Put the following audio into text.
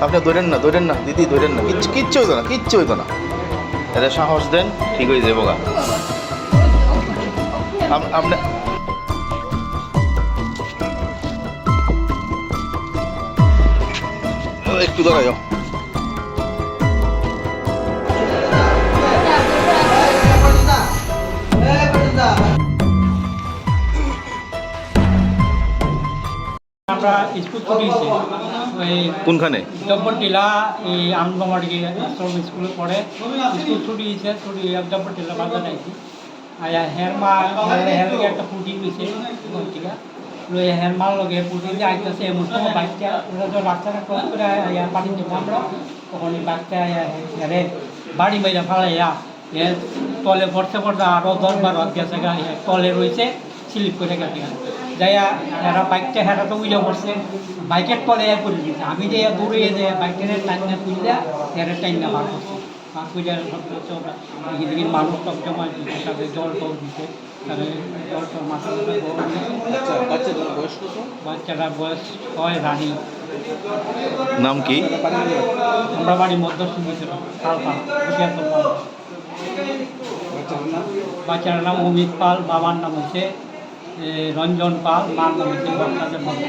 আপনি ধরেন না ধরেন না। দিদি, ধরেন না। কিচ্ছু কিচ্ছু হইতো না, কিচ্ছু হইতো না। এটা সাহস দেন, ঠিক হয়ে যাব গা। আপ- আপনি একটু দাঁড়াও আমরা স্কুল ছুটিয়েছি ওই কোনখানে? জব্বর টিলা এই আনন্দমার্গি আশ্রম স্কুলে পড়ে। স্কুল ছুটি হয়েছে ছুটি জব্বর টিলা বাজার আইছি। আয়া হের মা হের একটা পুটি লই হের মার লগে পুটি দিয়ে আইতেছে এমন সময় বাইকটা ওরা তো রাস্তাটা ক্রস করে আয়া পানি দিব আমরা তখন বাইকটা আয়া হেরে বাড়ি মাইরা ফালাইয়া এ তলে পড়তে পড়তে আরও দশ বারো গেছে তলে রয়েছে স্লিপ করে গেছে যাইয়া হেরা বাইকটা হেরা তো উইলে পড়ছে। বাইকের তলে এ পড়ে গেছে আমি যে দৌড়ে যে বাইকটা টাইনা তুললে হেরা টাইনা বার করছে। বার করে সব ওরা এদিকে দিকে মানুষ সব জমা দিচ্ছে তাদের জল টল দিতে তাদের জল টল মাথা দিচ্ছে। বাচ্চারা বয়স হয় রানী। নাম কি? আমরা বাড়ি মধ্য শুনেছিল পাল পাল বুঝিয়াতল পাল বাচ্চার নাম অমিত পাল বাবার নাম হচ্ছে রঞ্জন পাল নাম হচ্ছে বাচ্চাদের মধ্যে।